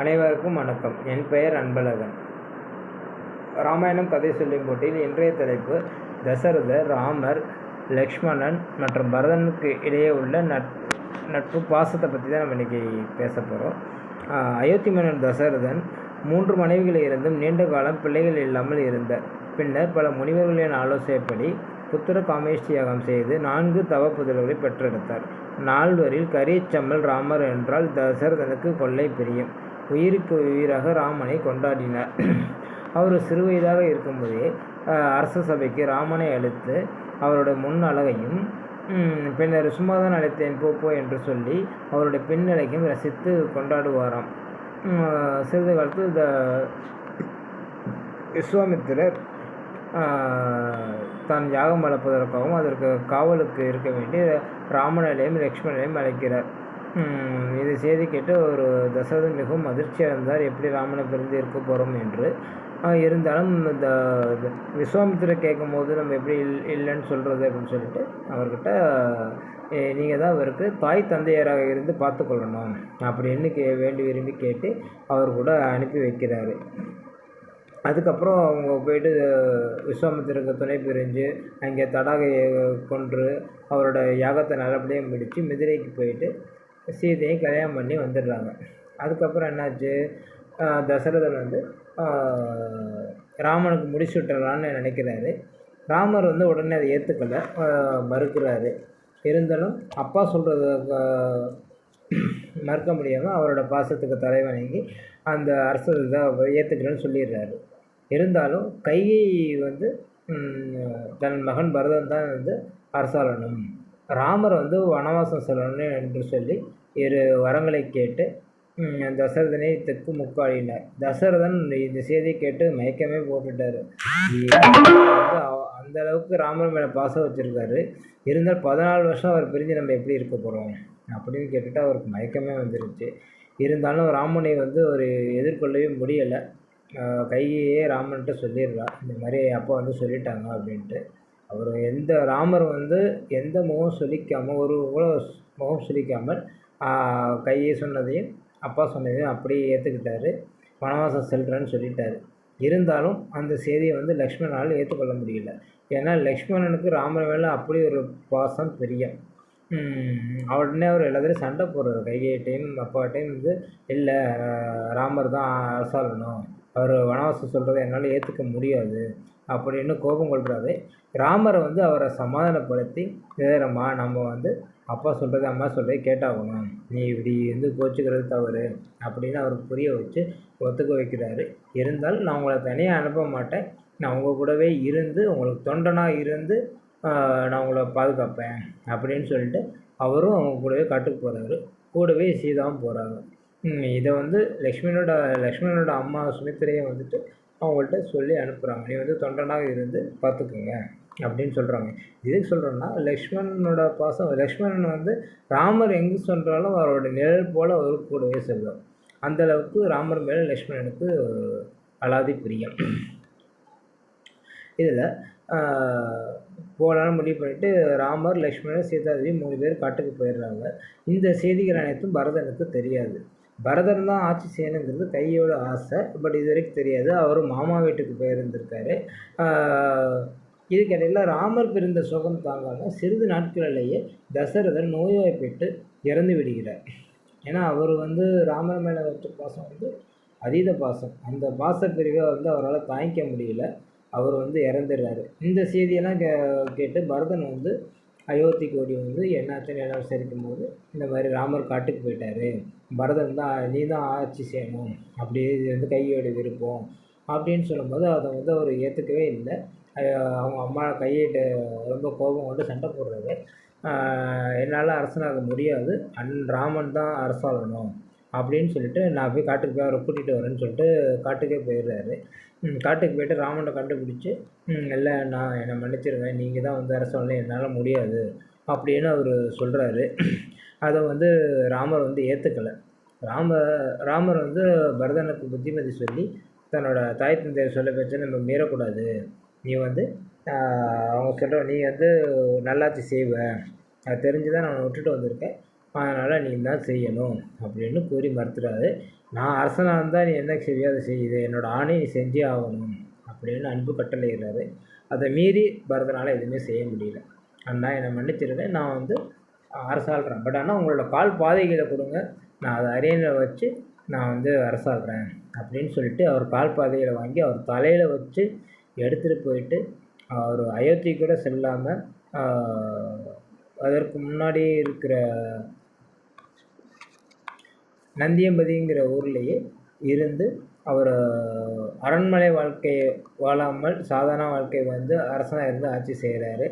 அனைவருக்கும் வணக்கம். என் பெயர் அன்பழகன். ராமாயணம் கதை சொல்லும் போட்டியில் இன்றைய தலைப்பு தசரதர் ராமர் லக்ஷ்மணன் மற்றும் பரதனுக்கு இடையே உள்ள நட் நட்பு பாசத்தை பற்றி தான் நம்ம இன்றைக்கி பேச போகிறோம் அயோத்தி மன்னன் தசரதன் மூன்று மனைவிகளில் இருந்தும் நீண்ட காலம் பிள்ளைகள் இல்லாமல் இருந்தார். பின்னர் பல முனிவர்களின் ஆலோசனைப்படி புத்திர காமேஷ்டி யாகம் செய்து நான்கு தவ புதல்களை பெற்றெடுத்தார். நால்வரில் கரியச்சம்மல் ராமர் என்றால் தசரதனுக்கு கொள்ளை பிரியம். உயிருக்கு உயிராக ராமனை கொண்டாடினார். அவர் சிறுவயதாக இருக்கும்போதே அரச சபைக்கு ராமனை அழைத்து அவருடைய முன் அழகையும் பின்னர் சும்மாதான் அழைத்தேன் போ போ என்று சொல்லி அவருடைய பின்னழகையும் ரசித்து கொண்டாடுவாராம். சிறிது காலத்தில் இந்த விஸ்வாமித்திரர் தான் யாகம் வளர்ப்பதற்காகவும் அதற்கு காவலுக்கு இருக்க வேண்டிய ராமனையும் லக்ஷ்மணனையும் அழைக்கிறார். இது செய்தி கேட்டு ஒரு தசரதன் மிகவும் அதிர்ச்சி அடைந்தார். எப்படி ராமனை பிறந்து இருக்க போகிறோம் என்று. இருந்தாலும் இந்த விஸ்வாமித்திர கேட்கும்போது நம்ம எப்படி இல் இல்லைன்னு சொல்கிறது அப்படின்னு சொல்லிட்டு அவர்கிட்ட நீங்கள் தான் அவருக்கு தாய் தந்தையராக இருந்து பார்த்துக்கொள்ளணும் அப்படின்னு கே வேண்டி விரும்பி கேட்டு அவர் கூட அனுப்பி வைக்கிறாரு. அதுக்கப்புறம் அவங்க போயிட்டு விஸ்வாமித்திரருக்கு துணை பிரிஞ்சு அங்கே தடாகையை கொன்று அவரோட யாகத்தை நல்லபடியாக முடித்து மிதிரைக்கு போயிட்டு சீதையை கல்யாணம் பண்ணி வந்துடுறாங்க. அதுக்கப்புறம் என்னாச்சு? தசரதன் வந்து ராமனுக்கு முடிச்சு விட்டுறலான்னு நினைக்கிறாரு. ராமர் வந்து உடனே அதை ஏற்றுக்கல மறுக்கிறாரு. இருந்தாலும் அப்பா சொல்கிறத மறுக்க முடியாமல் அவரோட பாசத்துக்கு தலைவணங்கி அந்த அரசர் இதை ஏற்றுக்கலன்னு சொல்லிடுறாரு. இருந்தாலும் கையை வந்து தன் மகன் பரதன் தான் வந்து அரசாளனும். ராமர் வந்து வனவாசம் செல்லணும் என்று சொல்லி இரு வரங்களை கேட்டு தசரதனை தெற்கு முக்காடினார் தசரதன் இந்த செய்தியை கேட்டு மயக்கமே போட்டுட்டார். வந்து அந்த அளவுக்கு ராமர் மேலே பாசம் வச்சுருக்காரு. இருந்தால் பதினாலு வருஷம் அவர் பிரிஞ்சு நம்ம எப்படி இருக்க போகிறோம் அப்படின்னு கேட்டுட்டு அவருக்கு மயக்கமே வந்துருச்சு. இருந்தாலும் ராமனை வந்து ஒரு எதிர்கொள்ளவே முடியலை. கையே ராமன்ட்டு சொல்லிடுறா. இந்த மாதிரி அப்பா வந்து சொல்லிட்டாங்க அப்படின்ட்டு. அவர் எந்த ராமர் வந்து எந்த முகம் சொல்லிக்காமல் ஒரு கூட முகம் சொல்லிக்காமல் கையை சொன்னதையும் அப்பா சொன்னதையும் அப்படியே ஏற்றுக்கிட்டாரு வனவாசம் செல்கிறேன்னு சொல்லிட்டாரு. இருந்தாலும் அந்த செய்தியை வந்து லக்ஷ்மணனால் ஏற்றுக்கொள்ள முடியல. ஏன்னா லக்ஷ்மணனுக்கு ராமர் மேலே அப்படி ஒரு பாசம் பிரியம் உம், உடனே அவர் எல்லாத்துலேயும் சண்டை போடுறாரு. கைகையிட்டையும் அப்பாட்டையும் வந்து இல்லை ராமர் தான் அரசாளணும் அவர் வனவாசம் சொல்கிறத என்னால் ஏற்றுக்க முடியாது. அப்படின்னு கோபம் கொள்கிறாரு ராமரை வந்து அவரை சமாதானப்படுத்தி இதரம்மா நம்ம வந்து அப்பா சொல்கிறது அம்மா சொல்கிறது கேட்டாகணும். நீ இப்படி வந்து கோச்சிக்கிறது தவறு அப்படின்னு அவருக்கு புரிய வச்சு ஒத்துக்க வைக்கிறாரு. இருந்தாலும் நான் உங்களை தனியாக அனுப்ப மாட்டேன். நான் உங்கள் கூடவே இருந்து உங்களுக்கு தொண்டனாக இருந்து நான் உங்களை பாதுகாப்பேன் அப்படின்னு சொல்லிட்டு அவரும் அவங்க கூடவே காட்டுக்கு போகிறாரு கூடவே சீதாவும் போகிறாங்க இதை வந்து லக்ஷ்மணோட லக்ஷ்மணனோட அம்மா சுமித்திரையை வந்துட்டு அவங்கள்ட்ட சொல்லி அனுப்புகிறாங்க நீ வந்து தொண்டனாக இருந்து பார்த்துக்குங்க அப்படின்னு சொல்கிறாங்க எதுக்கு சொல்கிறேன்னா லக்ஷ்மணனோட பாசம் லக்ஷ்மணன் வந்து ராமர் எங்கே சொல்கிறாலும் அவரோட நிழல் போல் அவர் கூடவே செல்வார். அந்த அளவுக்கு ராமர் மேலே லக்ஷ்மணனுக்கு அலாதி பிரியம். இதில் போகலான்னு முடிவு பண்ணிவிட்டு ராமர் லக்ஷ்மணன் சீதாதேவி மூணு பேர் காட்டுக்கு போயிடுறாங்க. இந்த செய்திகள் அனைத்தும் பரதனுக்கு தெரியாது. பரதன் தான் ஆட்சி செய்யணுங்கிறது கையோட ஆசை. பட் இது வரைக்கும் தெரியாது. அவரும் மாமா வீட்டுக்கு போயிருந்திருக்காரு. ஆஹ் இதுக்கிடையில் ராமர் பிறந்த சுகம் தாங்காமல் சிறிது நாட்களிலேயே தசரதன் நோய்வாய்ப்பட்டு இறந்து விடுகிறார். ஏன்னா அவர் வந்து ராமர் மேலே வச்ச பாசம் வந்து அதீத பாசம். அந்த பாசப்பிரிவை வந்து அவரால் தாங்கிக்க முடியல. அவர் வந்து இறந்துடுறாரு. இந்த செய்தியெல்லாம் கே கேட்டு பரதன் வந்து அயோத்திக்கு ஓடி வந்து என்னாச்சுன்னு எல்லாம் விசாரிக்கும் போது இந்த மாதிரி ராமர் காட்டுக்கு போயிட்டாரு. பரதன் தான் நீ தான் ஆட்சி செய்யணும். அப்படி இது வந்து கையோட விருப்பம். அப்படின்னு சொல்லும்போது அதை வந்து அவர் ஏற்றுக்கவே இல்லை. அவங்க அம்மா கையிட்டு ரொம்ப கோபம் கொண்டு சண்டை போடுறாரு. என்னால் அரசனாக முடியாது. அன் ராமன் தான் அரசாளணும் அப்படின்னு சொல்லிட்டு நான் போய் காட்டுக்கு போய் அவரை கூட்டிகிட்டு வரேன்னு சொல்லிட்டு காட்டுக்கே போயிடுறாரு. காட்டுக்கு போயிட்டு ராமனை கண்டுபிடிச்சி இல்லை நான் என்னை மன்னிச்சிருங்க நீங்கள் தான் வந்து அரசாளம் என்னால் முடியாது. அப்படின்னு அவர் சொல்கிறாரு அதை வந்து ராமர் வந்து ஏற்றுக்கலை ராம ராமர் வந்து பரதனுக்கு புத்திமதி சொல்லி தன்னோட தாய் தந்தையர் சொல்ல பேச்சை நம்ம மீறக்கூடாது. நீ வந்து அவங்க சொல்கிற நீ வந்து நல்லாத்தி செய்வ. அது தெரிஞ்சு தான் நான் விட்டுட்டு வந்திருக்கேன். அதனால் நீ தான் செய்யணும். அப்படின்னு கூறி மறுத்துறாரு. நான் அரசனாக இருந்தால் நீ என்ன செய்வியோ அதை செய்யுது? என்னோடய என்னோட ஆணை நீ செஞ்சே ஆகணும் அப்படின்னு அன்பு கட்டளையிடுறாரு. அதை மீறி பரதனால் எதுவுமே செய்ய முடியல. அண்ணா என்னை மன்னிச்சிருங்க நான் வந்து அரசாள்றேன். பட் ஆனால் உங்களோட கால் பாதைகளை கொடுங்க. நான் அதை அரியணையில் வச்சு நான் வந்து அரசாள்றேன் அப்படின்னு சொல்லிட்டு அவர் கால் பாதைகளை வாங்கி அவர் தலையில் வச்சு எடுத்துகிட்டு போயிட்டு அவர் அயோத்தி கூட செல்லாமல் அதற்கு முன்னாடி இருக்கிற நந்தியம்பதிங்கிற ஊர்லேயே இருந்து அவர் அரண்மனை வாழ்க்கையை வாழாமல் சாதாரண வாழ்க்கை வந்து அரசனாக இருந்து ஆட்சி செய்கிறாரு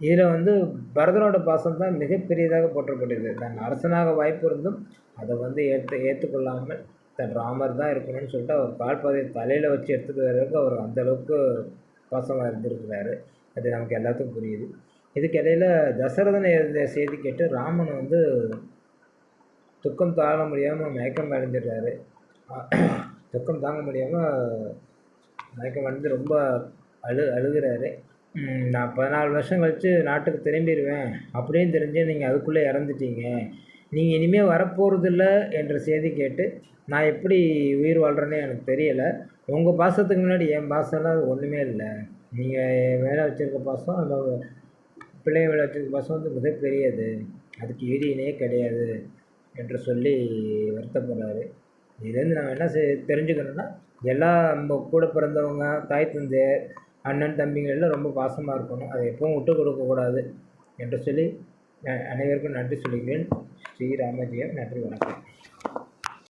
இதில் வந்து பரதனோட பாசம் தான் மிகப்பெரியதாக போற்றப்பட்டது. தன் அரசனாக வாய்ப்பு இருந்தும் அதை வந்து ஏற்று ஏற்றுக்கொள்ளாமல் தன் ராமர் தான் இருக்கணும்னு சொல்லிட்டு அவர் கால்பாதையை தலையில் வச்சு எடுத்துக்கிறதுக்கு அவர் அந்தளவுக்கு பாசமாக இருந்திருக்கிறாரு. அது நமக்கு எல்லாத்துக்கும் புரியுது. இதுக்கிடையில் தசரதன் தசரதனை செய்தி கேட்டு ராமன் வந்து துக்கம் தாங்க முடியாமல் மயக்கம் அடைஞ்சிடுறாரு. துக்கம் தாங்க முடியாமல் மயக்கம் அடைஞ்சு ரொம்ப அழு அழுகிறாரு. நான் பதினாலு வருஷம் கழித்து நாட்டுக்கு திரும்பிடுவேன் அப்படின்னு தெரிஞ்சு நீங்கள் அதுக்குள்ளே இறந்துட்டீங்க. நீங்கள் இனிமேல் வரப்போகிறதில்ல என்ற செய்தி கேட்டு நான் எப்படி உயிர் வாழ்கிறேன்னு எனக்கு தெரியலை. உங்கள் பாசத்துக்கு முன்னாடி என் பாசம்லாம் அது ஒன்றுமே இல்லை. நீங்கள் என் மேலே வச்சுருக்க பாசம் அந்த பிள்ளைங்க மேலே வச்சுருக்க பாசம் வந்து மிகப்பெரியது. அதுக்கு ஈடு இணையே கிடையாது. என்று சொல்லி வருத்தப்படுறாரு இதுலேருந்து நம்ம என்ன செய் தெரிஞ்சுக்கணுன்னா எல்லா நம்ம கூட பிறந்தவங்க தாய் தந்தையர் அண்ணன் தம்பிங்க எல்லாம் ரொம்ப பாசமாக இருக்கணும். அதை எப்பவும் விட்டு கொடுக்கக்கூடாது என்று சொல்லி அனைவருக்கும் நன்றி சொல்லிக்கிறேன். ஸ்ரீ ராமஜெயம் நன்றி வணக்கம்.